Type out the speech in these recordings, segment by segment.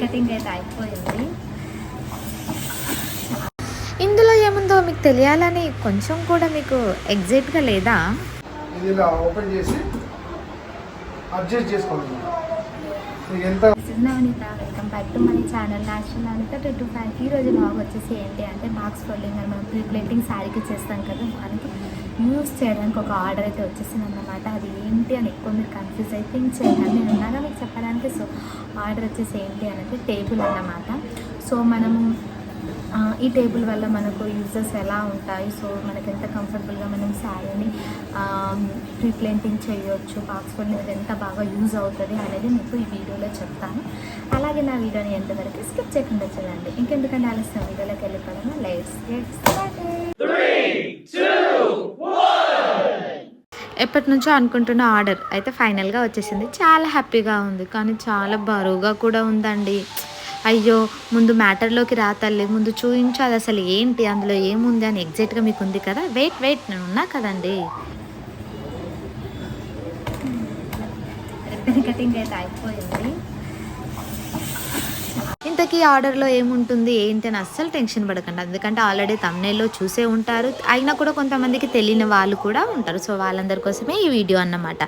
Cutting అయితే అయిపోయింది ఇందులో ఏముందో మీకు తెలియాలని కొంచెం కూడా మీకు ఎగ్జాక్ట్గా లేదా? ఇలా ఓపెన్ చేసి అడ్జస్ట్ చేసుకోవాలి. ఎంత బ్యాక్ టు మన channel national Navaneetha two two five. ఈ రోజు లాగ్ వచ్చేసి ఏంటి అంటే బాక్స్ ఫోల్డింగ్ అని మనం ప్రీ ప్లేటింగ్ శారీకి చేస్తాం కదా మనకి యూస్ చేయడానికి ఒక ఆర్డర్ అయితే వచ్చేసింది అన్నమాట అది ఏంటి అని ఎక్కువ మీరు కన్ఫ్యూజ్ అయితే థింక్ చేయాలి నేను ఉన్నాగా మీకు చెప్పడానికి సో ఆర్డర్ వచ్చేసి ఏంటి అని అంటే టేబుల్ అన్నమాట. సో మనము ఈ టేబుల్ వల్ల మనకు యూజెస్ ఎలా ఉంటాయి? సో మనకి ఎంత కంఫర్టబుల్గా మనం శారీని రీప్లేంటింగ్ చేయొచ్చు పాస్పోర్ట్ మీద ఎంత బాగా యూజ్ అవుతుంది అనేది మీకు ఈ వీడియోలో చెప్తాను. అలాగే నా వీడియోని ఎంతవరకు స్కిప్ చేయకుండా చూడండి. ఇంకెందుకంటే ఆలస్యం వీడియోలోకి వెళ్ళిపోవడం లైట్స్ ఎప్పటి నుంచో అనుకుంటున్న ఆర్డర్ అయితే ఫైనల్గా వచ్చేసింది. చాలా హ్యాపీగా ఉంది. కానీ చాలా బరువుగా కూడా ఉందండి. అయ్యో ముందు మ్యాటర్లోకి రా తల్లి ముందు చూపించు అది అసలు ఏంటి అందులో ఏముంది అని ఎగ్జాక్ట్గా మీకు ఉంది కదా? వెయిట్ వెయిట్ నేను ఉన్నా కదండి. కటింగ్ అయితే అయిపోయింది. ఇంతకీ ఆర్డర్లో ఏముంటుంది ఏంటి అని అస్సలు టెన్షన్ పడకండి. ఎందుకంటే ఆల్రెడీ తమ్నేల్లో చూసే ఉంటారు. అయినా కూడా కొంతమందికి తెలియని వాళ్ళు కూడా ఉంటారు. సో వాళ్ళందరి కోసమే ఈ వీడియో అన్నమాట.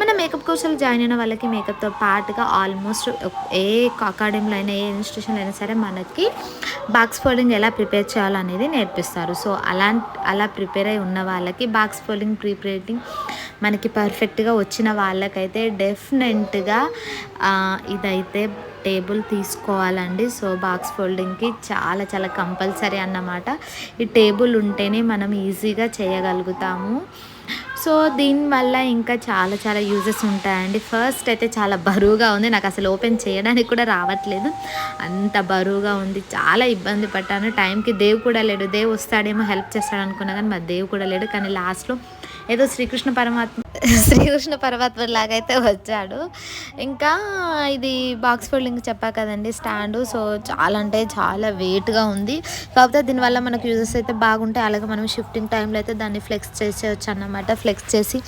మన మేకప్ కోర్సులు జాయిన్ అయిన వాళ్ళకి మేకప్తో పాటుగా ఆల్మోస్ట్ ఏ అకాడమీలో అయినా ఏ ఇన్స్టిట్యూషన్లో అయినా సరే మనకి బాక్స్ ఫోల్డింగ్ ఎలా ప్రిపేర్ చేయాలనేది నేర్పిస్తారు. సో అలా అలా ప్రిపేర్ అయి ఉన్న వాళ్ళకి బాక్స్ ఫోల్డింగ్ ప్రిపరేటింగ్ మనకి పర్ఫెక్ట్గా వచ్చిన వాళ్ళకైతే డెఫినెట్గా ఇదైతే టేబుల్ తీసుకోవాలండి. సో బాక్స్ ఫోల్డింగ్కి చాలా చాలా కంపల్సరీ అన్నమాట. ఈ టేబుల్ ఉంటేనే మనం ఈజీగా చేయగలుగుతాము. సో దీనివల్ల ఇంకా చాలా చాలా యూజెస్ ఉంటాయండి. ఫస్ట్ అయితే చాలా బరువుగా ఉంది. నాకు అసలు ఓపెన్ చేయడానికి కూడా రావట్లేదు. అంత బరువుగా ఉంది. చాలా ఇబ్బంది పడ్డాను. టైంకి దేవు కూడా లేడు. దేవు వస్తాడేమో హెల్ప్ చేస్తాడు అనుకున్నా కానీ మా దేవు కూడా లేడు. కానీ లాస్ట్లో ఏదో శ్రీకృష్ణ పరమాత్మ శ్రీకృష్ణ పరమాత్మ లాగైతే వచ్చాడు. ఇంకా ఇది బాక్స్ ఫోల్డింగ్ చెప్పా కదండి స్టాండు సో చాలా అంటే చాలా వెయిట్గా ఉంది. కాకపోతే దీనివల్ల మనకు యూజెస్ అయితే బాగుంటాయి. అలాగే మనం షిఫ్టింగ్ టైంలో అయితే దాన్ని ఫ్లెక్స్ చేసేయచ్చు అన్నమాట. ఫ్లెక్స్ చేసి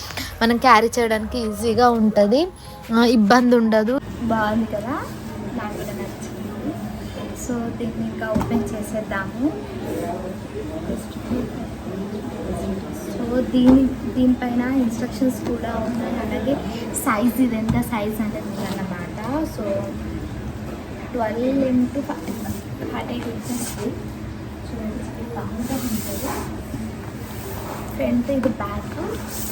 మనం క్యారీ చేయడానికి ఈజీగా ఉంటుంది. ఇబ్బంది ఉండదు. బాగుంది కదా? నాకు కూడా నచ్చింది. సో దీన్ని ఇంకా ఓపెన్ చేసేద్దాము. దీని దీనిపైన ఇన్స్ట్రక్షన్స్ కూడా ఉన్నాయి. అలాగే సైజ్ ఇది ఎంత సైజ్ అనేది అన్నమాట. So twelve into forty eight inches చూడండి చాలా బాగా ఉంటుంది. ఫ్రంట్ ఇది బ్యాక్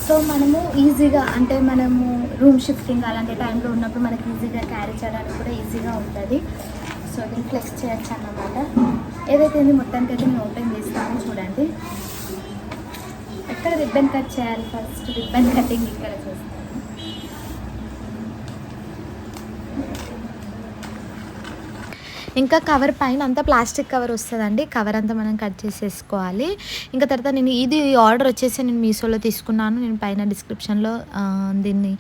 సో మనము ఈజీగా అంటే మనము రూమ్ షిఫ్టింగ్ అలాంటి టైంలో ఉన్నప్పుడు మనకి ఈజీగా క్యారీ చేయడానికి కూడా ఈజీగా ఉంటుంది. సో దీన్ని ఫ్లెక్స్ చేయొచ్చు అన్నమాట. ఏదైతే మొత్తానికి అయితే నేను ఓపెన్ చేస్తాను చూడండి. ఎక్కడ రిబ్బన్ కట్ చేయాలి ఫస్ట్ రిబ్బన్ కటింగ్ ఇక్కడ చేస్తాను ఇంకా కవర్ పైన అంతా ప్లాస్టిక్ కవర్ వస్తుందండి. కవర్ అంతా మనం కట్ చేసేసుకోవాలి. ఇంకా తర్వాత నేను ఇది ఆర్డర్ వచ్చేసి నేను మీషోలో తీసుకున్నాను. నేను పైన డిస్క్రిప్షన్లో దీన్ని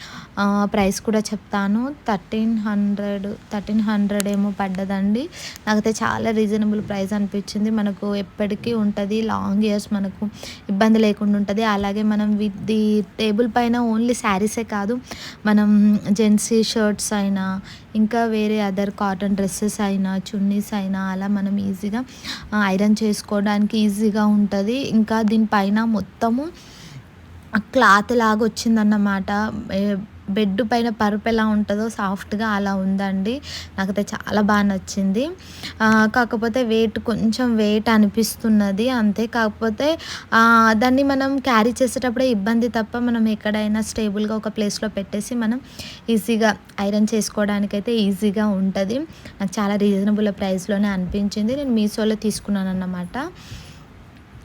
ప్రైస్ కూడా చెప్తాను. థర్టీన్ హండ్రెడ్ థర్టీన్ హండ్రెడ్ ఏమో పడ్డదండి. నాకైతే చాలా రీజనబుల్ ప్రైస్ అనిపించింది. మనకు ఎప్పటికీ ఉంటుంది. లాంగ్ ఇయర్స్ మనకు ఇబ్బంది లేకుండా ఉంటుంది. అలాగే మనం విత్ ది టేబుల్ పైన ఓన్లీ శారీసే కాదు మనం జెంట్స్ షర్ట్స్ అయినా ఇంకా వేరే అదర్ కాటన్ డ్రెస్సెస్ అయినా చున్నీస్ అయినా అలా మనం ఈజీగా ఐరన్ చేసుకోవడానికి ఈజీగా ఉంటుంది. ఇంకా దీనిపైన మొత్తము క్లాత్ లాగా వచ్చిందన్నమాట బెడ్ పైన పరుపు ఎలా ఉంటుందో సాఫ్ట్గా అలా ఉందండి. నాకైతే చాలా బాగా నచ్చింది. కాకపోతే వెయిట్ కొంచెం వెయిట్ అనిపిస్తున్నది. అంతే కాకపోతే దాన్ని మనం క్యారీ చేసేటప్పుడే ఇబ్బంది తప్ప మనం ఎక్కడైనా స్టేబుల్గా ఒక ప్లేస్లో పెట్టేసి మనం ఈజీగా ఐరన్ చేసుకోవడానికైతే ఈజీగా ఉంటుంది. నాకు చాలా రీజనబుల్ ప్రైస్లోనే అనిపించింది. నేను మీషోలో తీసుకున్నాను అన్నమాట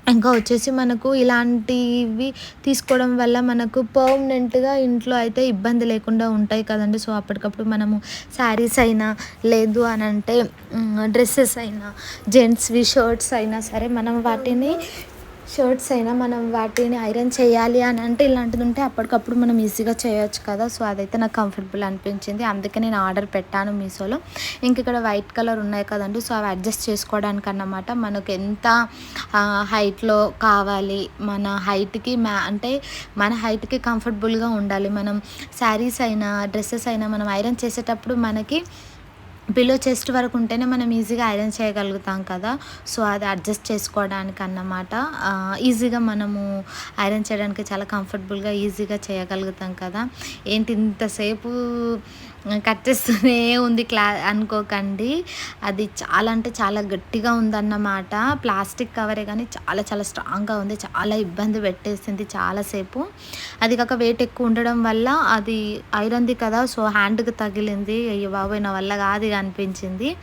ఇంకా వచ్చేసి మనకు ఇలాంటివి తీసుకోవడం వల్ల మనకు పర్మనెంట్గా ఇంట్లో అయితే ఇబ్బంది లేకుండా ఉంటాయి కదండి. సో అప్పటికప్పుడు మనము శారీస్ అయినా లేదు అని అంటే డ్రెస్సెస్ అయినా జెంట్స్వి షర్ట్స్ అయినా సరే మనం వాటిని షర్ట్స్ అయినా మనం వాటిని ఐరన్ చేయాలి అని అంటే ఇలాంటిది ఉంటే అప్పటికప్పుడు మనం ఈజీగా చేయొచ్చు కదా. సో అదైతే నాకు కంఫర్టబుల్ అనిపించింది. అందుకే నేను ఆర్డర్ పెట్టాను మీషోలో. ఇంక ఇక్కడ వైట్ కలర్ ఉన్నాయి కదండి సో అవి అడ్జస్ట్ చేసుకోవడానికి అన్నమాట మనకు ఎంత హైట్లో కావాలి మన హైట్కి మ్యా అంటే మన హైట్కి కంఫర్టబుల్గా ఉండాలి. మనం శారీస్ అయినా డ్రెస్సెస్ అయినా మనం ఐరన్ చేసేటప్పుడు మనకి బిలో చెస్ట్ వరకు ఉంటేనే మనం ఈజీగా ఐరన్ చేయగలుగుతాం కదా. సో అది అడ్జస్ట్ చేసుకోవడానికి అన్నమాట ఈజీగా మనము ఐరన్ చేయడానికి చాలా కంఫర్టబుల్గా ఈజీగా చేయగలుగుతాం కదా. ఏంటి ఇంతసేపు కట్ చేస్తూనే ఉంది క్లా అనుకోకండి. అది చాలా అంటే చాలా గట్టిగా ఉందన్నమాట. ప్లాస్టిక్ కవరే కానీ చాలా చాలా స్ట్రాంగ్గా ఉంది. చాలా ఇబ్బంది పెట్టేసింది చాలాసేపు. అది కాక వెయిట్ ఎక్కువ ఉండడం వల్ల అది ఐరన్ది కదా సో హ్యాండ్కి తగిలింది. అయ్యో బాబోయ్ నా వల్ల కాదు అనిపించింది.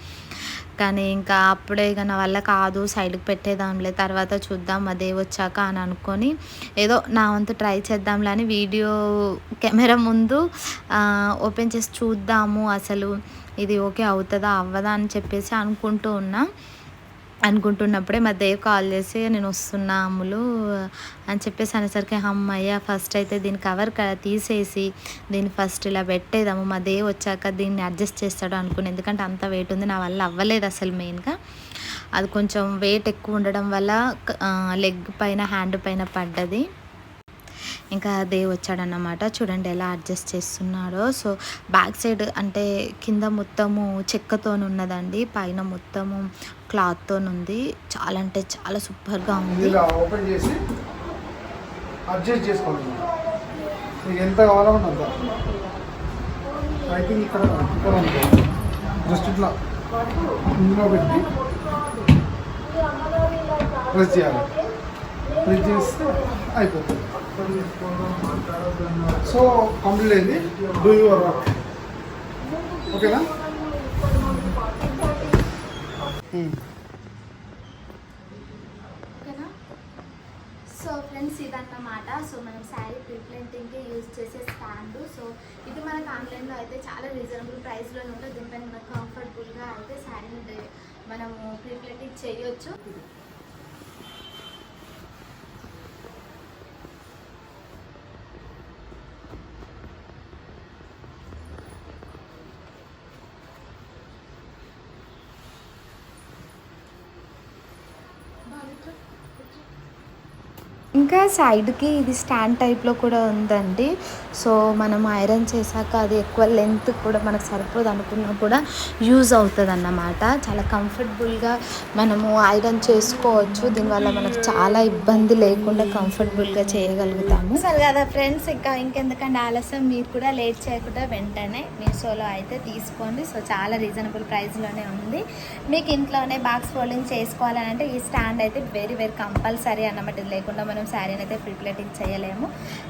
కానీ ఇంకా అప్పుడే ఇక నా వల్ల కాదు సైడ్కి పెట్టేదాంలే తర్వాత చూద్దాం అదే వచ్చాక అని అనుకొని ఏదో నా వంతు ట్రై చేద్దాంలే అని వీడియో కెమెరా ముందు ఓపెన్ చేసి చూద్దాము అసలు ఇది ఓకే అవుతుందా అవ్వదా అని చెప్పేసి అనుకుంటూ ఉన్నా. అనుకుంటున్నప్పుడే మా దేవ్ కాల్ చేసి నేను వస్తున్నా అమ్ములు అని చెప్పేసి అనేసరికి అమ్మయ్య ఫస్ట్ అయితే దీని కవర్ క- తీసేసి దీన్ని ఫస్ట్ ఇలా పెట్టేదాము మా దేవ్ వచ్చాక దీన్ని అడ్జస్ట్ చేస్తాడు అనుకుని ఎందుకంటే అంత వెయిట్ ఉంది నా వల్ల అవ్వలేదు అసలు మెయిన్గా అది కొంచెం వెయిట్ ఎక్కువ ఉండడం వల్ల లెగ్ పైన హ్యాండ్ పైన పడ్డది. ఇంకా దేవ్ వచ్చాడన్నమాట. చూడండి ఎలా అడ్జస్ట్ చేస్తున్నాడో. సో బ్యాక్ సైడ్ అంటే కింద మొత్తము చెక్కతోనున్నదండి. పైన మొత్తము క్లాత్తో ఉంది చాలా అంటే చాలా సూపర్గా ఉంది. ఇలా ఓపెన్ చేసి అడ్జస్ట్ చేసుకోవాలి మీకు ఎంత కావాలో అంత. ఐ థింక్ ఇక్కడ ఇక్కడ ఉంది. జస్ట్ ఇట్లా ఇందులో పెట్టి ప్రెస్ చేయాలి. ప్రెస్ చేస్తే అయిపోతుంది సో కంప్లీట్ అయింది డూ యువర్ వర్క్ ఓకేనా సో ఫ్రెండ్స్ ఇదన్నమాట సో మనం శారీ ప్రిప్రింటింగ్కి యూజ్ చేసే స్టాండ్ సో ఇది మనకు ఆన్లైన్లో అయితే చాలా రీజనబుల్ ప్రైస్లో ఉంటుంది. దీనిపైన మనకు కంఫర్టబుల్గా అయితే శారీని మనము ప్రిప్రింటింగ్ చేయొచ్చు. ఇంకా సైడ్కి ఇది స్టాండ్ టైప్లో కూడా ఉందండి. సో మనం ఐరన్ చేశాక అది ఎక్కువ లెంత్ కూడా మనకు సరిపోదు అనుకున్నా కూడా యూజ్ అవుతుంది అన్నమాట చాలా కంఫర్టబుల్గా మనము ఐరన్ చేసుకోవచ్చు. దీనివల్ల మనకు చాలా ఇబ్బంది లేకుండా కంఫర్టబుల్గా చేయగలుగుతాము. సరే కదా ఫ్రెండ్స్ ఇంకా ఇంకెందుకంటే ఆలస్యం. మీరు కూడా లేట్ చేయకుండా వెంటనే మీషోలో అయితే తీసుకోండి. సో చాలా రీజనబుల్ ప్రైస్లోనే ఉంది. మీకు ఇంట్లోనే బాక్స్ ఫోల్డింగ్ చేసుకోవాలని అంటే ఈ స్టాండ్ అయితే వెరీ వెరీ కంపల్సరీ అన్నమాట. లేకుండా మనం మనం శారీని అయితే ప్రిప్లేటింగ్ చేయలేము.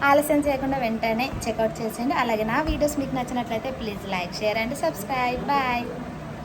ఆలస్యం చేయకుండా వెంటనే చెక్అవుట్ చేసేయండి. అలాగే నా వీడియోస్ మీకు నచ్చినట్లయితే please like share and subscribe bye